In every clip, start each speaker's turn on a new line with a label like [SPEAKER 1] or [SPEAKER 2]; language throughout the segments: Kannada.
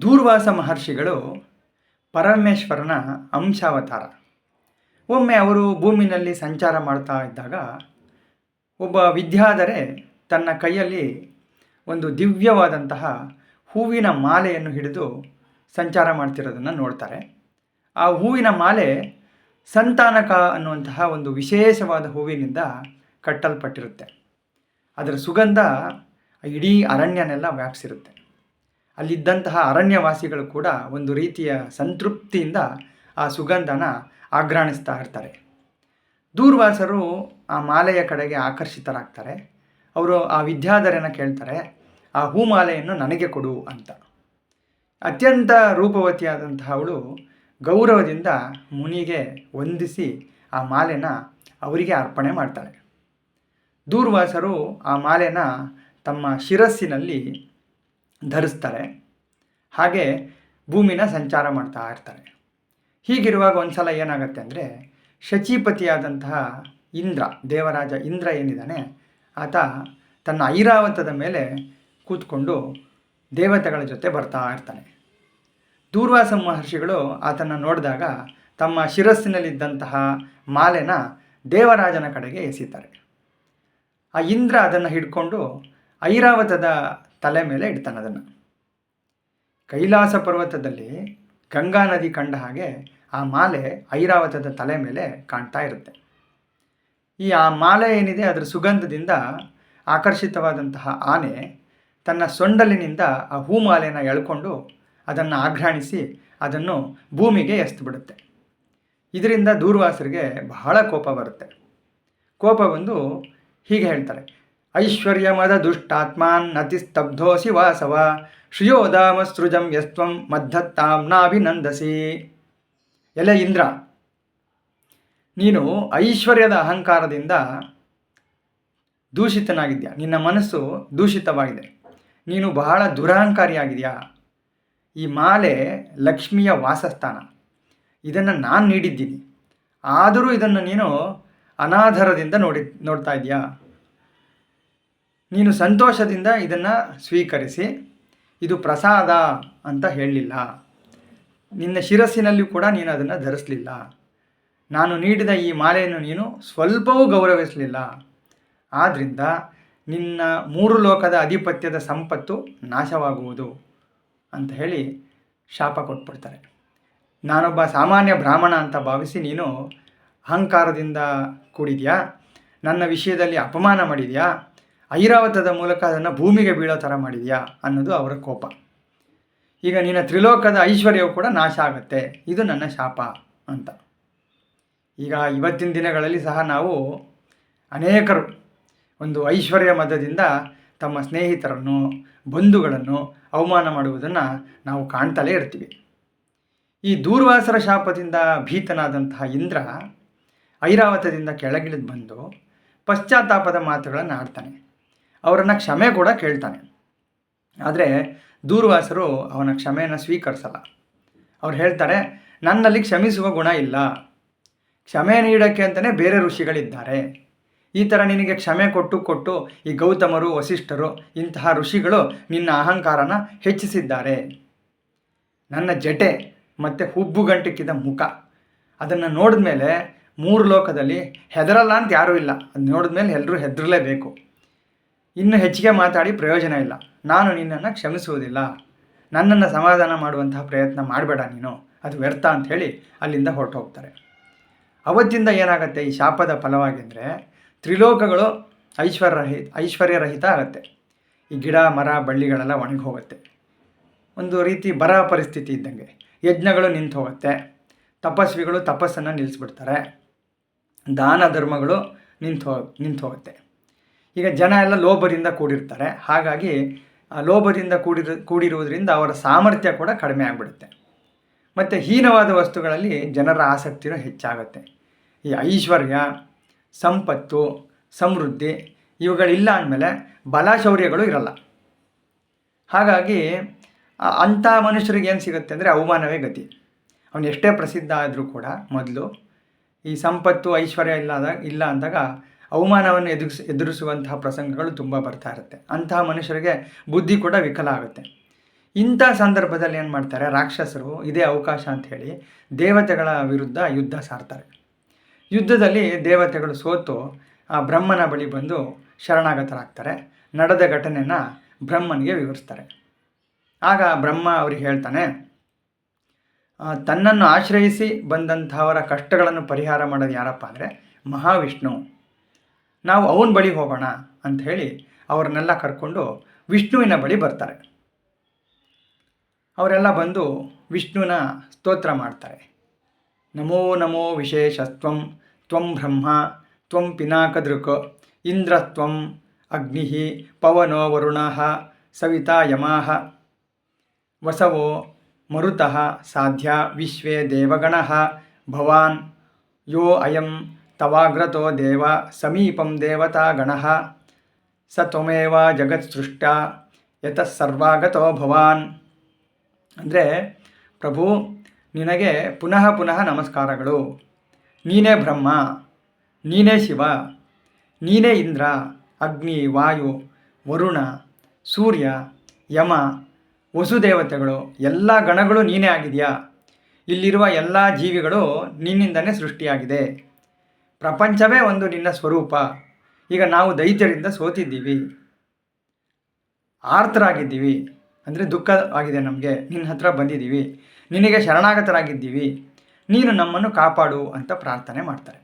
[SPEAKER 1] ದೂರ್ವಾಸ ಮಹರ್ಷಿಗಳು ಪರಮೇಶ್ವರನ ಅಂಶಾವತಾರ. ಒಮ್ಮೆ ಅವರು ಭೂಮಿನಲ್ಲಿ ಸಂಚಾರ ಮಾಡ್ತಾ ಇದ್ದಾಗ ಒಬ್ಬ ವಿದ್ಯಾಧರೆ ತನ್ನ ಕೈಯಲ್ಲಿ ಒಂದು ದಿವ್ಯವಾದಂತಹ ಹೂವಿನ ಮಾಲೆಯನ್ನು ಹಿಡಿದು ಸಂಚಾರ ಮಾಡ್ತಿರೋದನ್ನು ನೋಡ್ತಾರೆ. ಆ ಹೂವಿನ ಮಾಲೆ ಸಂತಾನಕ ಅನ್ನುವಂತಹ ಒಂದು ವಿಶೇಷವಾದ ಹೂವಿನಿಂದ ಕಟ್ಟಲ್ಪಟ್ಟಿರುತ್ತೆ. ಅದರ ಸುಗಂಧ ಇಡೀ ಅರಣ್ಯನೆಲ್ಲ ವ್ಯಾಪಿಸಿರುತ್ತೆ. ಅಲ್ಲಿದ್ದಂತಹ ಅರಣ್ಯವಾಸಿಗಳು ಕೂಡ ಒಂದು ರೀತಿಯ ಸಂತೃಪ್ತಿಯಿಂದ ಆ ಸುಗಂಧನ ಆಘ್ರಾಣಿಸ್ತಾ ಇರ್ತಾರೆ. ದೂರ್ವಾಸರು ಆ ಮಾಲೆಯ ಕಡೆಗೆ ಆಕರ್ಷಿತರಾಗ್ತಾರೆ. ಅವರು ಆ ವಿದ್ಯಾಧರನ ಕೇಳ್ತಾರೆ, ಆ ಹೂಮಾಲೆಯನ್ನು ನನಗೆ ಕೊಡು ಅಂತ. ಅತ್ಯಂತ ರೂಪವತಿಯಾದಂತಹ ಅವಳು ಗೌರವದಿಂದ ಮುನಿಗೆ ವಂದಿಸಿ ಆ ಮಾಲೆನ ಅವರಿಗೆ ಅರ್ಪಣೆ ಮಾಡ್ತಾಳೆ. ದೂರ್ವಾಸರು ಆ ಮಾಲೆನ ತಮ್ಮ ಶಿರಸ್ಸಿನಲ್ಲಿ ಧರಿಸ್ತಾರೆ. ಹಾಗೆ ಭೂಮಿನ ಸಂಚಾರ ಮಾಡ್ತಾ ಇರ್ತಾರೆ. ಹೀಗಿರುವಾಗ ಒಂದು ಸಲ ಏನಾಗುತ್ತೆ ಅಂದರೆ ಶಚೀಪತಿಯಾದಂತಹ ಇಂದ್ರ, ದೇವರಾಜ ಇಂದ್ರ ಏನಿದ್ದಾನೆ, ಆತ ತನ್ನ ಐರಾವತದ ಮೇಲೆ ಕೂತ್ಕೊಂಡು ದೇವತೆಗಳ ಜೊತೆ ಬರ್ತಾ ಇರ್ತಾನೆ. ದೂರ್ವಾಸ ಮಹರ್ಷಿಗಳು ಆತನ ನೋಡಿದಾಗ ತಮ್ಮ ಶಿರಸ್ಸಿನಲ್ಲಿದ್ದಂತಹ ಮಾಲೆನ ದೇವರಾಜನ ಕಡೆಗೆ ಎಸಿತಾರೆ. ಆ ಇಂದ್ರ ಅದನ್ನು ಹಿಡ್ಕೊಂಡು ಐರಾವತದ ತಲೆ ಮೇಲೆ ಇಡ್ತಾನೆ ಅದನ್ನು. ಕೈಲಾಸ ಪರ್ವತದಲ್ಲಿ ಗಂಗಾ ನದಿ ಕಂಡ ಹಾಗೆ ಆ ಮಾಲೆ ಐರಾವತದ ತಲೆ ಮೇಲೆ ಕಾಣ್ತಾ ಇರುತ್ತೆ. ಈ ಆ ಮಾಲೆ ಏನಿದೆ ಅದರ ಸುಗಂಧದಿಂದ ಆಕರ್ಷಿತವಾದಂತಹ ಆನೆ ತನ್ನ ಸೊಂಡಲಿನಿಂದ ಆ ಹೂಮಾಲೆನ ಎಳ್ಕೊಂಡು ಅದನ್ನು ಆಘ್ರಾಣಿಸಿ ಅದನ್ನು ಭೂಮಿಗೆ ಎಸ್ತುಬಿಡುತ್ತೆ. ಇದರಿಂದ ದೂರ್ವಾಸರಿಗೆ ಬಹಳ ಕೋಪ ಬರುತ್ತೆ. ಕೋಪ ಬಂದು ಹೀಗೆ ಹೇಳ್ತಾರೆ ಐಶ್ವರ್ಯಮದ ದುಷ್ಟಾತ್ಮಾನ್ ನತಿಸ್ತಬ್ಧೋಸಿ ವಾಸವ ಶ್ರಿಯೋದಾಮಸೃಜಂ ಯಸ್ತ್ವಂ ಮದ್ದತ್ತಾಂನಾಭಿನಂದಸಿ ಎಲೆ ಇಂದ್ರ, ನೀನು ಐಶ್ವರ್ಯದ ಅಹಂಕಾರದಿಂದ ದೂಷಿತನಾಗಿದ್ಯಾ? ನಿನ್ನ ಮನಸ್ಸು ದೂಷಿತವಾಗಿದೆ. ನೀನು ಬಹಳ ದುರಹಂಕಾರಿಯಾಗಿದೆಯಾ? ಈ ಮಾಲೆ ಲಕ್ಷ್ಮಿಯ ವಾಸಸ್ಥಾನ. ಇದನ್ನು ನಾನು ನೀಡಿದ್ದೀನಿ. ಆದರೂ ಇದನ್ನು ನೀನು ಅನಾಧಾರದಿಂದ ನೋಡಿ, ನೋಡ್ತಾ ಇದೆಯಾ ನೀನು ಸಂತೋಷದಿಂದ ಇದನ್ನು ಸ್ವೀಕರಿಸಿ, ಇದು ಪ್ರಸಾದ ಅಂತ ಹೇಳಲಿಲ್ಲ. ನಿನ್ನ ಶಿರಸ್ಸಿನಲ್ಲಿಯೂ ಕೂಡ ನೀನು ಅದನ್ನು ಧರಿಸಲಿಲ್ಲ. ನಾನು ನೀಡಿದ ಈ ಮಾಲೆಯನ್ನು ನೀನು ಸ್ವಲ್ಪವೂ ಗೌರವಿಸಲಿಲ್ಲ. ಆದ್ದರಿಂದ ನಿನ್ನ ಮೂರು ಲೋಕದ ಅಧಿಪತ್ಯದ ಸಂಪತ್ತು ನಾಶವಾಗುವುದು ಅಂತ ಹೇಳಿ ಶಾಪ ಕೊಟ್ಬಿಡ್ತಾರೆ. ನಾನೊಬ್ಬ ಸಾಮಾನ್ಯ ಬ್ರಾಹ್ಮಣ ಅಂತ ಭಾವಿಸಿ ನೀನು ಅಹಂಕಾರದಿಂದ ಕೂಡಿದೆಯಾ? ನನ್ನ ವಿಷಯದಲ್ಲಿ ಅಪಮಾನ ಮಾಡಿದ್ಯಾ? ಐರಾವತದ ಮೂಲಕ ಅದನ್ನು ಭೂಮಿಗೆ ಬೀಳೋ ಥರ ಮಾಡಿದೆಯಾ ಅನ್ನೋದು ಅವರ ಕೋಪ. ಈಗ ನಿನ್ನ ತ್ರಿಲೋಕದ ಐಶ್ವರ್ಯವು ಕೂಡ ನಾಶ ಆಗುತ್ತೆ. ಇದು ನನ್ನ ಶಾಪ ಅಂತ. ಈಗ ಇವತ್ತಿನ ದಿನಗಳಲ್ಲಿ ಸಹ ನಾವು ಅನೇಕರು ಒಂದು ಐಶ್ವರ್ಯ ಮದದಿಂದ ತಮ್ಮ ಸ್ನೇಹಿತರನ್ನು, ಬಂಧುಗಳನ್ನು ಅವಮಾನ ಮಾಡುವುದನ್ನು ನಾವು ಕಾಣ್ತಲೇ ಇರ್ತೀವಿ. ಈ ದೂರ್ವಾಸರ ಶಾಪದಿಂದ ಭೀತನಾದಂತಹ ಇಂದ್ರ ಐರಾವತದಿಂದ ಕೆಳಗಿಳಿದು ಬಂದು ಪಶ್ಚಾತ್ತಾಪದ ಮಾತುಗಳನ್ನು ಆಡ್ತಾನೆ. ಅವರನ್ನು ಕ್ಷಮೆ ಕೂಡ ಕೇಳ್ತಾನೆ. ಆದರೆ ದೂರ್ವಾಸರು ಅವನ ಕ್ಷಮೆಯನ್ನು ಸ್ವೀಕರಿಸಲ್ಲ. ಅವ್ರು ಹೇಳ್ತಾರೆ, ನನ್ನಲ್ಲಿ ಕ್ಷಮಿಸುವ ಗುಣ ಇಲ್ಲ. ಕ್ಷಮೆ ನೀಡೋಕ್ಕೆ ಅಂತಲೇ ಬೇರೆ ಋಷಿಗಳಿದ್ದಾರೆ. ಈ ಥರ ನಿನಗೆ ಕ್ಷಮೆ ಕೊಟ್ಟು ಕೊಟ್ಟು ಈ ಗೌತಮರು, ವಸಿಷ್ಠರು ಇಂತಹ ಋಷಿಗಳು ನಿನ್ನ ಅಹಂಕಾರನ ಹೆಚ್ಚಿಸಿದ್ದಾರೆ. ನನ್ನ ಜಟೆ ಮತ್ತು ಹುಬ್ಬುಗಂಟಿಕ್ಕಿದ ಮುಖ. ಅದನ್ನು ನೋಡಿದ ಮೇಲೆ ಮೂರು ಲೋಕದಲ್ಲಿ ಹೆದರಲ್ಲ ಅಂತ ಯಾರೂ ಇಲ್ಲ. ಅದು ನೋಡಿದ ಮೇಲೆ ಎಲ್ಲರೂ ಹೆದರಲೇಬೇಕು. ಇನ್ನು ಹೆಚ್ಚಿಗೆ ಮಾತಾಡಿ ಪ್ರಯೋಜನ ಇಲ್ಲ. ನಾನು ನಿನ್ನನ್ನು ಕ್ಷಮಿಸುವುದಿಲ್ಲ. ನನ್ನನ್ನು ಸಮಾಧಾನ ಮಾಡುವಂತಹ ಪ್ರಯತ್ನ ಮಾಡಬೇಡ ನೀನು. ಅದು ವ್ಯರ್ಥ ಅಂತ ಹೇಳಿ ಅಲ್ಲಿಂದ ಹೊರಟು ಹೋಗ್ತಾರೆ ಅವತ್ತಿಂದ ಏನಾಗುತ್ತೆ? ಈ ಶಾಪದ ಫಲವಾಗಿದ್ದರೆ ತ್ರಿಲೋಕಗಳು ಐಶ್ವರ್ಯರಹಿ, ಐಶ್ವರ್ಯರಹಿತ ಆಗುತ್ತೆ. ಈ ಗಿಡ, ಮರ, ಬಳ್ಳಿಗಳೆಲ್ಲ ಒಣಗಿ ಹೋಗುತ್ತೆ ಒಂದು ರೀತಿ ಬರ ಪರಿಸ್ಥಿತಿ ಇದ್ದಂಗೆ. ಯಜ್ಞಗಳು ನಿಂತು ಹೋಗುತ್ತೆ ತಪಸ್ವಿಗಳು ತಪಸ್ಸನ್ನು ನಿಲ್ಲಿಸ್ಬಿಡ್ತಾರೆ ದಾನ ಧರ್ಮಗಳು ನಿಂತು ನಿಂತು ಹೋಗುತ್ತೆ ಈಗ ಜನ ಎಲ್ಲ ಲೋಭದಿಂದ ಕೂಡಿರ್ತಾರೆ. ಹಾಗಾಗಿ ಲೋಭದಿಂದ ಕೂಡಿರ ಕೂಡಿರುವುದರಿಂದ ಅವರ ಸಾಮರ್ಥ್ಯ ಕೂಡ ಕಡಿಮೆ ಆಗಿಬಿಡುತ್ತೆ. ಮತ್ತು ಹೀನವಾದ ವಸ್ತುಗಳಲ್ಲಿ ಜನರ ಆಸಕ್ತಿನೂ ಹೆಚ್ಚಾಗುತ್ತೆ. ಈ ಐಶ್ವರ್ಯ, ಸಂಪತ್ತು, ಸಮೃದ್ಧಿ ಇವುಗಳಿಲ್ಲ ಅಂದಮೇಲೆ ಬಲ ಶೌರ್ಯಗಳು ಇರಲ್ಲ. ಹಾಗಾಗಿ ಅಂಥ ಮನುಷ್ಯರಿಗೆ ಏನು ಸಿಗುತ್ತೆ ಅಂದರೆ ಅವಮಾನವೇ ಗತಿ. ಅವನು ಎಷ್ಟೇ ಪ್ರಸಿದ್ಧ ಆದರೂ ಕೂಡ ಮೊದಲು ಈ ಸಂಪತ್ತು, ಐಶ್ವರ್ಯ ಇಲ್ಲದ, ಇಲ್ಲ ಅಂದಾಗ ಅವಮಾನವನ್ನು ಎದುರಿಸ್, ಎದುರಿಸುವಂತಹ ಪ್ರಸಂಗಗಳು ತುಂಬ ಬರ್ತಾ ಇರುತ್ತೆ. ಅಂತಹ ಮನುಷ್ಯರಿಗೆ ಬುದ್ಧಿ ಕೂಡ ವಿಕಲ ಆಗುತ್ತೆ. ಇಂಥ ಸಂದರ್ಭದಲ್ಲಿ ಏನು ಮಾಡ್ತಾರೆ, ರಾಕ್ಷಸರು ಇದೇ ಅವಕಾಶ ಅಂತ ಹೇಳಿ ದೇವತೆಗಳ ವಿರುದ್ಧ ಯುದ್ಧ ಸಾರ್ತಾರೆ. ಯುದ್ಧದಲ್ಲಿ ದೇವತೆಗಳು ಸೋತು ಆ ಬ್ರಹ್ಮನ ಬಳಿ ಬಂದು ಶರಣಾಗತರಾಗ್ತಾರೆ. ನಡೆದ ಘಟನೆಯನ್ನು ಬ್ರಹ್ಮನಿಗೆ ವಿವರಿಸ್ತಾರೆ. ಆಗ ಬ್ರಹ್ಮ ಅವ್ರಿಗೆ ಹೇಳ್ತಾನೆ ತನ್ನನ್ನು ಆಶ್ರಯಿಸಿ ಬಂದಂಥವರ ಕಷ್ಟಗಳನ್ನು ಪರಿಹಾರ ಮಾಡೋದು ಯಾರಪ್ಪ ಅಂದರೆ ಮಹಾವಿಷ್ಣು. ನಾವು ಅವನ ಬಳಿ ಹೋಗೋಣ ಹೇಳಿ ಅವ್ರನ್ನೆಲ್ಲ ಕರ್ಕೊಂಡು ವಿಷ್ಣುವಿನ ಬಳಿ ಬರ್ತಾರೆ. ಅವರೆಲ್ಲ ಬಂದು ವಿಷ್ಣುವಿನ ಸ್ತೋತ್ರ ಮಾಡ್ತಾರೆ. ನಮೋ ನಮೋ ವಿಶೇಷತ್ವಂ, ತ್ವಂ ಬ್ರಹ್ಮ, ತ್ವಂ ಪಿನಾಕದೃಕ್, ಇಂದ್ರತ್ವಂ ಅಗ್ನಿ, ಪವನೋ ವರುಣ, ಸವಿತಾ ಯಮಾಹ ವಸವೋ ಮರುತಃ ಸಾಧ್ಯ ವಿಶ್ವೇ ದೇವಗಣ, ಭವಾನ್ ಯೋ ಅಯಂ ತವಾಗ್ರತೋ ದೇವ ಸಮೀಪಂ ದೇವತಾಗಣ ಸ ತ್ವಮೇವ ಜಗತ್ಸೃಷ್ಟ ಯತಃ ಸರ್ವಾಗತೋ ಭವಾನ್ ಅಂದರೆ, ಪ್ರಭು, ನಿನಗೆ ಪುನಃ ಪುನಃ ನಮಸ್ಕಾರಗಳು. ನೀನೇ ಬ್ರಹ್ಮ, ನೀನೇ ಶಿವ, ನೀನೇ ಇಂದ್ರ, ಅಗ್ನಿ, ವಾಯು, ವರುಣ, ಸೂರ್ಯ, ಯಮ, ವಸುದೇವತೆಗಳು, ಎಲ್ಲ ಗಣಗಳು ನೀನೇ ಆಗಿದೆಯಾ? ಇಲ್ಲಿರುವ ಎಲ್ಲ ಜೀವಿಗಳು ನಿನ್ನಿಂದನೇ ಸೃಷ್ಟಿಯಾಗಿದೆ. ಪ್ರಪಂಚವೇ ಒಂದು ನಿನ್ನ ಸ್ವರೂಪ. ಈಗ ನಾವು ದೈತ್ಯರಿಂದ ಸೋತಿದ್ದೀವಿ. ಆರ್ತರಾಗಿದ್ದೀವಿ. ಅಂದರೆ ದುಃಖ ಆಗಿದೆ ನಮಗೆ. ನಿನ್ನ ಹತ್ರ ಬಂದಿದ್ದೀವಿ. ನಿನಗೆ ಶರಣಾಗತರಾಗಿದ್ದೀವಿ. ನೀನು ನಮ್ಮನ್ನು ಕಾಪಾಡು ಅಂತ ಪ್ರಾರ್ಥನೆ ಮಾಡ್ತಾರೆ.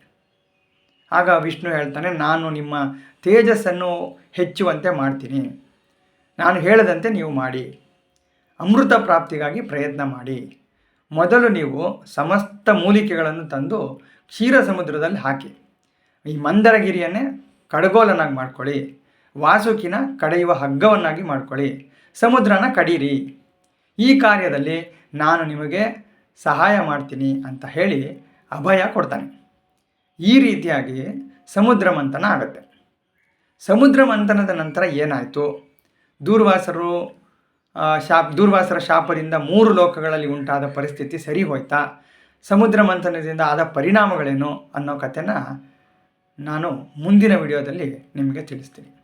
[SPEAKER 1] ಆಗ ವಿಷ್ಣು ಹೇಳ್ತಾನೆ, ನಾನು ನಿಮ್ಮ ತೇಜಸ್ಸನ್ನು ಹೆಚ್ಚುವಂತೆ ಮಾಡ್ತೀನಿ. ನಾನು ಹೇಳದಂತೆ ನೀವು ಮಾಡಿ. ಅಮೃತ ಪ್ರಾಪ್ತಿಗಾಗಿ ಪ್ರಯತ್ನ ಮಾಡಿ. ಮೊದಲು ನೀವು ಸಮಸ್ತ ಮೂಲಿಕೆಗಳನ್ನು ತಂದು ಕ್ಷೀರ ಸಮುದ್ರದಲ್ಲಿ ಹಾಕಿ. ಈ ಮಂದರಗಿರಿಯನ್ನೇ ಕಡಗೋಲನಾಗಿ ಮಾಡ್ಕೊಳ್ಳಿ. ವಾಸುಕಿನ ಕಡೆಯುವ ಹಗ್ಗವನ್ನಾಗಿ ಮಾಡ್ಕೊಳ್ಳಿ. ಸಮುದ್ರನ ಕಡೀರಿ. ಈ ಕಾರ್ಯದಲ್ಲಿ ನಾನು ನಿಮಗೆ ಸಹಾಯ ಮಾಡ್ತೀನಿ ಅಂತ ಹೇಳಿ ಅಭಯ ಕೊಡ್ತಾನೆ. ಈ ರೀತಿಯಾಗಿ ಸಮುದ್ರ ಮಂಥನ ಆಗುತ್ತೆ. ಸಮುದ್ರ ಮಂಥನದ ನಂತರ ಏನಾಯಿತು? ದೂರ್ವಾಸರು ಶಾಪ್, ದೂರ್ವಾಸರ ಶಾಪದಿಂದ ಮೂರು ಲೋಕಗಳಲ್ಲಿ ಉಂಟಾದ ಪರಿಸ್ಥಿತಿ ಸರಿ ಹೋಯ್ತಾ? ಸಮುದ್ರ ಮಂಥನದಿಂದ ಆದ ಪರಿಣಾಮಗಳೇನು ಅನ್ನೋ ಕಥೆನ ನಾನು ಮುಂದಿನ ವಿಡಿಯೋದಲ್ಲಿ ನಿಮಗೆ ತಿಳಿಸ್ತೀನಿ.